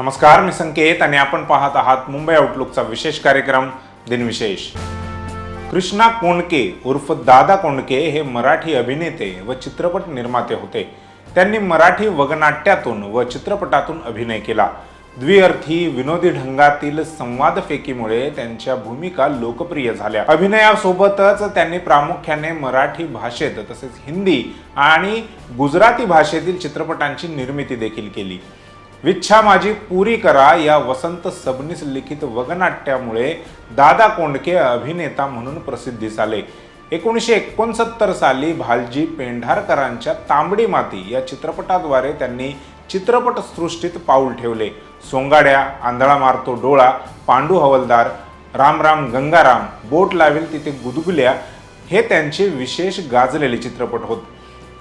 नमस्कार मी संकेत आणि आपण पाहत आहात मुंबई आउटलुकचा विशेष कार्यक्रम दिनविशेष. कृष्णा कोंडके उर्फ दादा कोंडके हे मराठी अभिनेते व चित्रपट निर्माते होते. त्यांनी मराठी वगनाट्यातून व चित्रपटातून अभिनय केला. द्विअर्थी विनोदी ढंगातील संवादफेकीमुळे त्यांच्या भूमिका लोकप्रिय झाल्या. अभिनयासोबतच त्यांनी प्रामुख्याने मराठी भाषेत तसेच हिंदी आणि गुजराती भाषेतील चित्रपटांची निर्मिती देखील केली. विच्छा माझी पुरी करा या वसंत सबनीस लिखित वगनाट्यामुळे दादा कोंडके अभिनेता म्हणून प्रसिद्धीस आले एकोणीसशे एकोणसत्तर साली भालजी पेंढारकरांच्या तांबडी माती या चित्रपटाद्वारे त्यांनी चित्रपटसृष्टीत पाऊल ठेवले. सोंगाड्या आंधळा मारतो डोळा पांडू हवलदार राम राम गंगाराम बोट लावेल तिथे गुदगुल्या हे त्यांचे विशेष गाजलेले चित्रपट होत.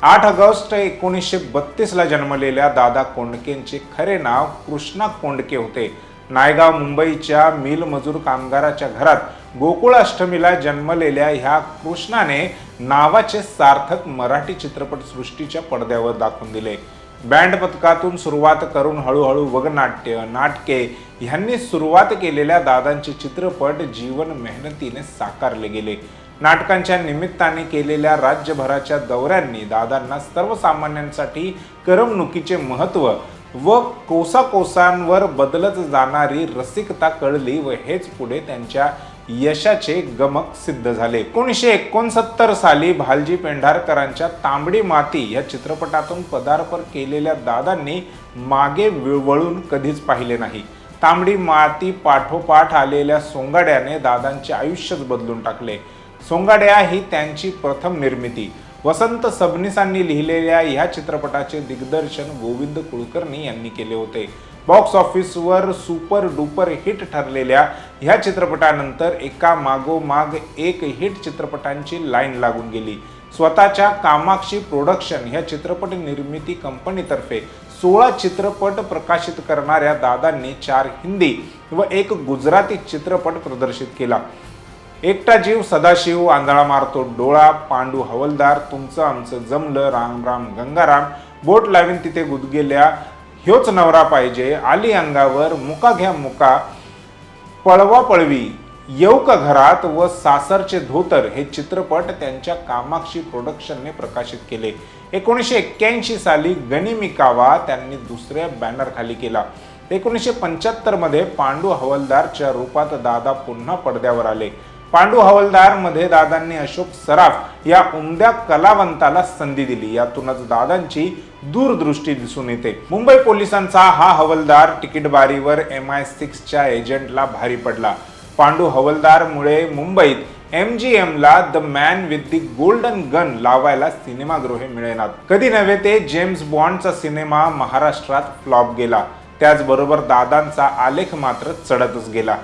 आठ ऑगस्ट एकोणीसशे बत्तीसला जन्मलेल्या दादा कोंडकेंचे खरे नाव कृष्णा कोंडके होते. नायगाव मुंबईच्या मिल मजूर कामगाराच्या घरात गोकुळाष्टमीला जन्मलेल्या ह्या कृष्णाने नावाचे सार्थक मराठी चित्रपटसृष्टीच्या पडद्यावर दाखवून दिले. बँड पथकातून सुरुवात करून हळूहळू वगनाट्य नाटके ह्यांनी सुरुवात केलेल्या दादांचे चित्रपट जीवन मेहनतीने साकारले गेले. नाटकांच्या निमित्ताने केलेल्या राज्यभराच्या दौऱ्यांनी दादांना सर्वसामान्यांसाठी करमणुकीचे महत्त्व व कोसाकोसांवर बदलत जाणारी रसिकता कळली व हेच पुढे त्यांच्या यशाचे गमक सिद्ध झाले. एकोणीसशे एकोणसत्तर साली भालजी पेंढारकरांच्या तांबडी माती या चित्रपटातून पदार्पण केलेल्या दादांनी मागे वळून कधीच पाहिले नाही. तांबडी माती पाठोपाठ आलेल्या सोंगाड्याने दादांचे आयुष्यच बदलून टाकले. सोंगाड्या ही त्यांची प्रथम निर्मिती. वसंत सबनीसांनी लिहिलेल्या ह्या चित्रपटाचे दिग्दर्शन गोविंद कुलकर्णी यांनी केले होते. बॉक्स ऑफिसवर सुपर डुपर हिट ठरलेल्या ह्या चित्रपटानंतर एका मागोमाग एक हिट चित्रपटांची लाईन लागून गेली. स्वतःच्या कामाक्षी प्रोडक्शन ह्या चित्रपट निर्मिती कंपनीतर्फे सोळा चित्रपट प्रकाशित करणाऱ्या दादांनी चार हिंदी व एक गुजराती चित्रपट प्रदर्शित केला. एकटा जीव सदाशिव आंधळा मारतो डोळा पांडू हवलदार तुमचं आमचं जमलं राम राम गंगाराम. बोट लावीन तिथे गुदगेल्या ह्योच नवरा पाहिजे. आली अंगावर मुका घ्या मुका. पळवा पळवी येऊ का घरात? व सासरचे धोतर. हे चित्रपट त्यांच्या कामाक्षी प्रोडक्शनने प्रकाशित केले. एकोणीसशे एक्क्याऐंशी साली गनिमिकावा त्यांनी दुसऱ्या बॅनर खाली केला. एकोणीसशे पंच्याहत्तरमध्ये पांडू हवलदारच्या रूपात दादा पुन्हा पडद्यावर आले. पांडू हवलदारमध्ये दादांनी अशोक सराफ या उमद्या कलावंताला संधी दिली. यातूनच दादांची दूरदृष्टी दिसून येते. मुंबई पोलिसांचा हा हवलदार तिकीट बारीवर एम आय सिक्सच्या एजंटला भारी पडला. पांडू हवलदारमुळे मुंबईत एम जी ला the man with the golden gun लावायला सिनेमागृहे मिळेनात. कधी नव्हे ते जेम्स बॉन्डचा सिनेमा महाराष्ट्रात फ्लॉप गेला. त्याचबरोबर दादांचा आलेख मात्र चढतच गेला.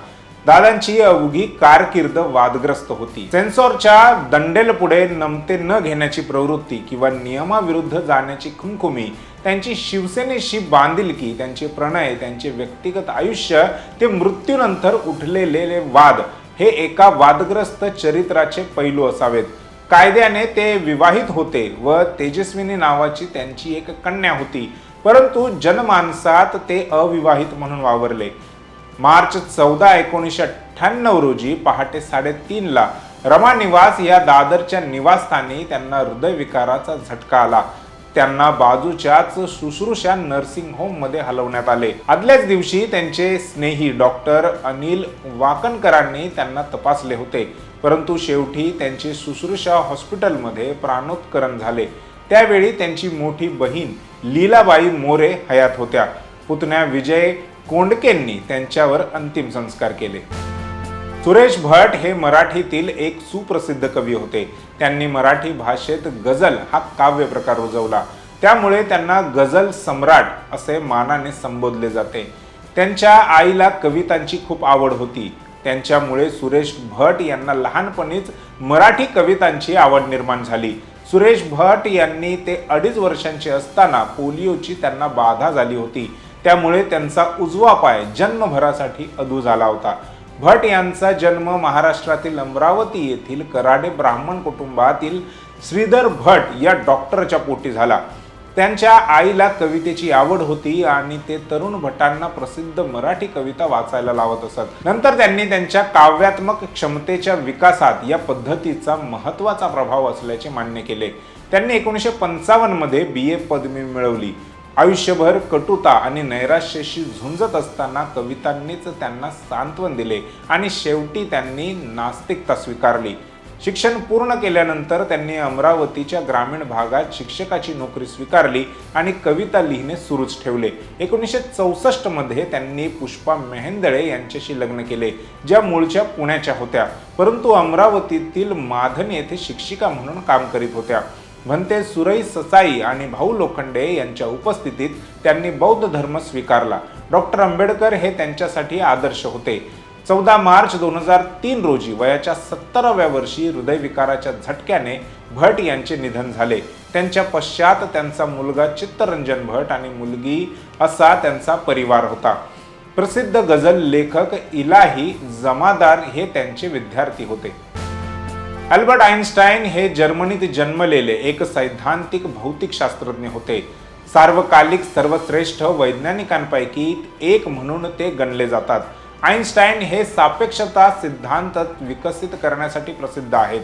दादांची अवघी कारकीर्द वादग्रस्त होती. सेन्सॉरच्या दंडेल पुढे नमते न घेण्याची प्रवृत्ती किंवा नियमाविरुद्ध जाण्याची खुमखुमी त्यांची शिवसेनेशी बांधिलकी त्यांचे प्रणय त्यांचे व्यक्तिगत आयुष्य ते मृत्यूनंतर उठलेले वाद हे एका वादग्रस्त चरित्राचे पैलू असावेत. कायद्याने ते विवाहित होते व तेजस्विनी नावाची त्यांची एक कन्या होती. परंतु जनमानसात ते अविवाहित म्हणून वावरले. मार्च चौदा एकोणीसशे अठ्ठ्याण्णव रोजी पहाटे साडेतीनला रमा निवास या दादरच्या निवासस्थानी त्यांना हृदयविकाराचा झटका आला. त्यांना बाजूच्याच शुश्रूषा नर्सिंग होममध्ये हलवण्यात आले. आदल्याच दिवशी त्यांचे स्नेही डॉक्टर अनिल वाकणकरांनी त्यांना तपासले होते. परंतु शेवटी त्यांचे शुश्रूषा हॉस्पिटलमध्ये प्राणोत्करण झाले. त्यावेळी त्यांची मोठी बहीण लीलाबाई मोरे हयात होत्या. पुतण्या विजय कोंडकेंनी त्यांच्यावर अंतिम संस्कार केले. सुरेश भट हे मराठीतील एक सुप्रसिद्ध कवी होते. त्यांनी मराठी भाषेत गझल हा काव्य प्रकार रुजवला. त्यामुळे त्यांना गझल सम्राट असे मानाने संबोधले जाते. त्यांच्या आईला कवितांची खूप आवड होती. त्यांच्यामुळे सुरेश भट यांना लहानपणीच मराठी कवितांची आवड निर्माण झाली. सुरेश भट यांनी ते अडीच वर्षांचे असताना पोलिओची त्यांना बाधा झाली होती. त्यामुळे त्यांचा उजवा पाय जन्मभरासाठी अधू झाला होता. भट यांचा जन्म महाराष्ट्रातील अमरावती येथील कराडे ब्राह्मण कुटुंबातील श्रीधर भट या डॉक्टरच्या पोटी झाला. त्यांच्या आईला कवितेची आवड होती आणि ते तरुण भटांना प्रसिद्ध मराठी कविता वाचायला लावत असत. नंतर त्यांनी त्यांच्या काव्यात्मक क्षमतेच्या विकासात या पद्धतीचा महत्त्वाचा प्रभाव असल्याचे मान्य केले. त्यांनी एकोणीसशे पंचावन्नमध्ये बी ए पदवी मिळवली. आयुष्यभर कटुता आणि नैराश्याशी झुंजत असताना कवितांनीच त्यांना सांत्वन दिले आणि शेवटी त्यांनी नास्तिकता स्वीकारली. शिक्षण पूर्ण केल्यानंतर त्यांनी अमरावतीच्या ग्रामीण भागात शिक्षकाची नोकरी स्वीकारली आणि कविता लिहिणे सुरूच ठेवले. एकोणीसशे चौसष्टमध्ये त्यांनी पुष्पा मेहेंदळे यांच्याशी लग्न केले ज्या मूळच्या पुण्याच्या होत्या. परंतु अमरावतीतील माधन येथे शिक्षिका म्हणून काम करीत होत्या. म्हणते सुरई ससाई आणि भाऊ लोखंडे यांच्या उपस्थितीत त्यांनी बौद्ध धर्म स्वीकारला. डॉक्टर आंबेडकर हे त्यांच्यासाठी आदर्श होते. चौदा मार्च दोन हजार तीन रोजी वयाच्या सत्तराव्या वर्षी हृदयविकाराच्या झटक्याने भट यांचे निधन झाले. त्यांच्या पश्चात त्यांचा मुलगा चित्तरंजन भट आणि मुलगी असा त्यांचा परिवार होता. प्रसिद्ध गझल लेखक इलाही जमादार हे त्यांचे विद्यार्थी होते. अल्बर्ट आइन्स्टाईन हे जर्मनीत जन्मलेले एक सैद्धांतिक भौतिकशास्त्रज्ञ होते. सार्वकालिक सर्वश्रेष्ठ वैज्ञानिकांपैकी एक म्हणून ते गणले जातात. आइन्स्टाईन हे सापेक्षता सिद्धांत विकसित करण्यासाठी प्रसिद्ध आहेत.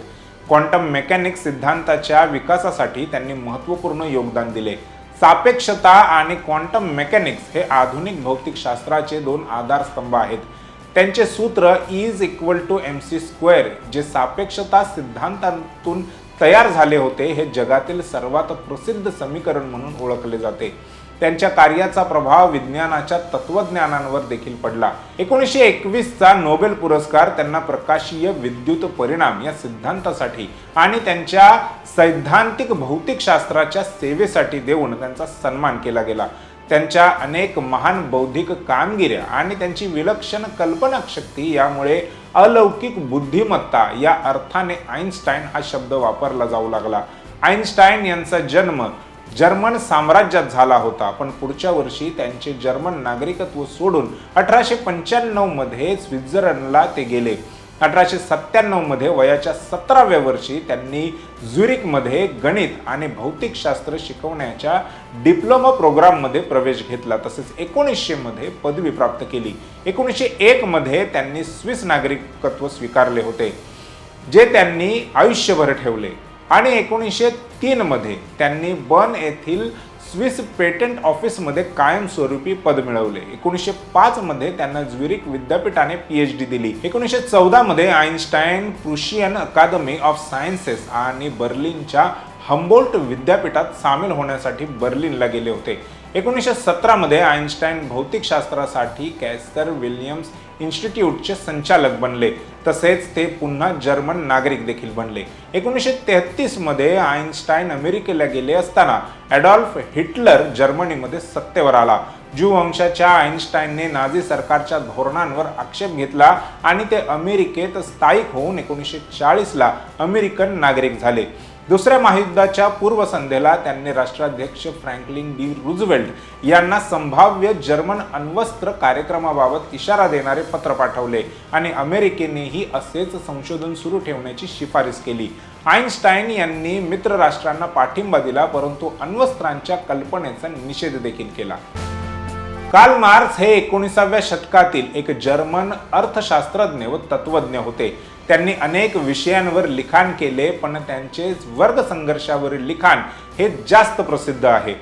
क्वांटम मेकॅनिक्स सिद्धांताच्या विकासासाठी त्यांनी महत्त्वपूर्ण योगदान दिले. सापेक्षता आणि क्वांटम मेकॅनिक्स हे आधुनिक भौतिकशास्त्राचे दोन आधारस्तंभ आहेत. त्यांचे सूत्र is equal to M C square जे सापेक्षता सिद्धांतातून तयार झाले होते हे जगातील सर्वात प्रसिद्ध समीकरण म्हणून ओळखले जाते. त्यांच्या कार्याचा प्रभाव विज्ञानाच्या तत्वज्ञानांवर देखील पडला. एकोणीसशे एकवीसचा नोबेल पुरस्कार त्यांना प्रकाशीय विद्युत परिणाम या सिद्धांतासाठी आणि त्यांच्या सैद्धांतिक भौतिकशास्त्राच्या सेवेसाठी देऊन त्यांचा सन्मान केला गेला. त्यांच्या अनेक महान बौद्धिक कामगिऱ्या आणि त्यांची विलक्षण कल्पनाशक्ती यामुळे अलौकिक बुद्धिमत्ता या अर्थाने आईन्स्टाईन हा शब्द वापरला जाऊ लागला. आईन्स्टाईन यांचा जन्म जर्मन साम्राज्यात झाला होता पण पुढच्या वर्षी त्यांचे जर्मन नागरिकत्व सोडून अठराशे पंच्याण्णवमध्ये स्वित्झर्लंडला ते गेले. अठराशे सत्त्याण्णवमध्ये वयाच्या सतराव्या वर्षी त्यांनी झुरिकमध्ये गणित आणि भौतिकशास्त्र शिकवण्याच्या डिप्लोमा प्रोग्राममध्ये प्रवेश घेतला. तसेच एकोणीसशेमध्ये पदवी प्राप्त केली. एकोणीसशे एकमध्ये त्यांनी स्विस नागरिकत्व स्वीकारले होते जे त्यांनी आयुष्यभर ठेवले. आणि एकोणीसशे तीनमध्ये त्यांनी बन येथील स्विस पेटंट ऑफिसमध्ये कायमस्वरूपी पद मिळवले. एकोणीसशे पाचमध्ये त्यांना ज्युरिक विद्यापीठाने पी एच डी दिली. एकोणीसशे चौदामध्ये Einstein Prussian academy of sciences आणि बर्लिनच्या हम्बोल्ट विद्यापीठात सामील होण्यासाठी बर्लिनला गेले होते. एकोणीसशे सतरामध्ये आइन्स्टाईन भौतिकशास्त्रासाठी कॅस्तर विल्यम्स इन्स्टिट्यूटचे संचालक बनले. तसेच ते पुन्हा जर्मन नागरिक देखील बनले. एकोणीसशे तेहतीसमध्ये आइन्स्टाईन अमेरिकेला गेले असताना ॲडॉल्फ हिटलर जर्मनीमध्ये सत्तेवर आला. ज्यू वंशाच्या आइन्स्टाईनने नाझी सरकारच्या धोरणांवर आक्षेप घेतला आणि ते अमेरिकेत स्थायिक होऊन एकोणीसशे चाळीसला अमेरिकन नागरिक झाले. दुसऱ्या महायुद्धाच्या पूर्वसंध्येला त्यांनी राष्ट्राध्यक्ष फ्रँकलिन डी रुझवेल्ट यांना संभाव्य जर्मन अण्वस्त्र कार्यक्रमाबाबत इशारा देणारे पत्र पाठवले आणि अमेरिकेनेही असेच संशोधन सुरू ठेवण्याची शिफारस केली. आईन्स्टाईन यांनी मित्र राष्ट्रांना पाठिंबा दिला परंतु अण्वस्त्रांच्या कल्पनेचा निषेध देखील केला. कार्ल मार्क्स हे एकोणीसाव्या शतकातील एक जर्मन अर्थशास्त्रज्ञ व तत्वज्ञ होते. त्यांनी अनेक विषयांवर लिखाण केले पण त्यांचे वर्ग संघर्षावरील लिखाण हे जास्त प्रसिद्ध आहे.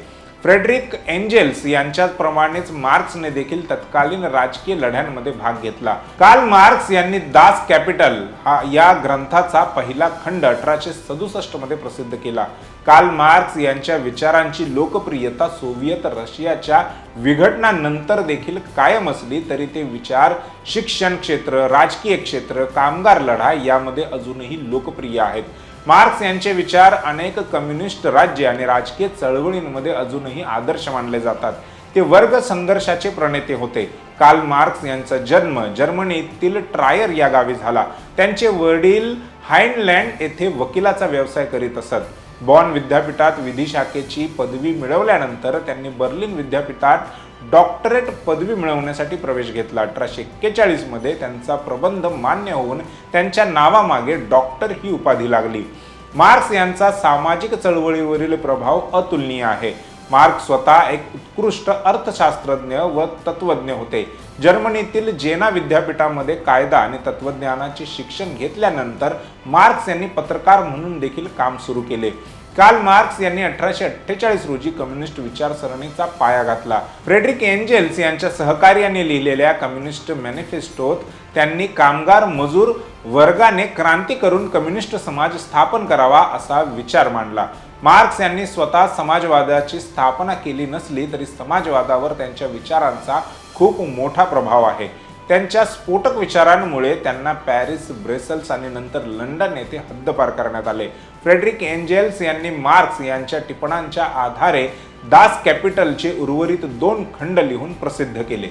फ्रेडरिक एंजेल्स यांच्याप्रमाणेच मार्क्सने देखील तत्कालीन राजकीय लढ्यांमध्ये भाग घेतला. काल मार्क्स यांनी दास कॅपिटल हा या ग्रंथाचा पहिला खंड अठराशे सदुसष्टमध्ये प्रसिद्ध केला. काल मार्क्स यांच्या विचारांची लोकप्रियता सोव्हिएत रशियाच्या विघटनानंतर देखील कायम असली तरी ते विचार शिक्षण क्षेत्र राजकीय क्षेत्र कामगार लढा यामध्ये अजूनही लोकप्रिय आहेत. मार्क्स यांचे विचार अनेक कम्युनिस्ट राज्य आणि राजकीय चळवळींमध्ये अजूनही आदर्श मानले जातात. ते वर्ग संघर्षाचे प्रणेते होते. काल मार्क्स यांचा जन्म जर्मनीतील ट्रायर या गावी झाला. त्यांचे वडील हाइनलँड येथे वकिलाचा व्यवसाय करीत असत. बॉन विद्यापीठात विधी शाखेची पदवी मिळवल्यानंतर त्यांनी बर्लिन विद्यापीठात डॉक्टरेट पदवी मिळवण्यासाठी प्रवेश घेतला. अठराशे एक्केचाळीसमध्ये त्यांचा प्रबंध मान्य होऊन त्यांच्या नावामागे डॉक्टर ही उपाधी लागली. मार्क्स यांचा सामाजिक चळवळीवरील प्रभाव अतुलनीय आहे. मार्क्स स्वतः एक उत्कृष्ट अर्थशास्त्रज्ञ व तत्वज्ञ होते. जर्मनीतील जेना विद्यापीठामध्ये कायदा आणि तत्वज्ञानाचे शिक्षण घेतल्यानंतर मार्क्स यांनी पत्रकार म्हणून देखील काम सुरू केले. काल मार्क्स यांनी अठराशे अठ्ठेचाळीस रोजी कम्युनिस्ट विचारसरणीचा पाया घातला. फ्रेडरिक एंजेल्स यांच्या सहकार्याने लिहिलेल्या कम्युनिस्ट मॅनिफेस्टोत त्यांनी कामगार मजूर वर्गाने क्रांती करून कम्युनिस्ट समाज स्थापन करावा असा विचार मांडला. मार्क्स यांनी स्वतः समाजवादाची स्थापना केली नसली तरी समाजवादावर त्यांच्या विचारांचा खूप मोठा प्रभाव आहे. त्यांच्या स्फोटक विचारांमुळे त्यांना पॅरिस ब्रेसल्स आणि नंतर लंडन येथे हद्दपार करण्यात आले. फ्रेडरिक एंजेल्स यांनी मार्क्स यांच्या टिपणांच्या आधारे दास कॅपिटलचे उर्वरित दोन खंड लिहून प्रसिद्ध केले.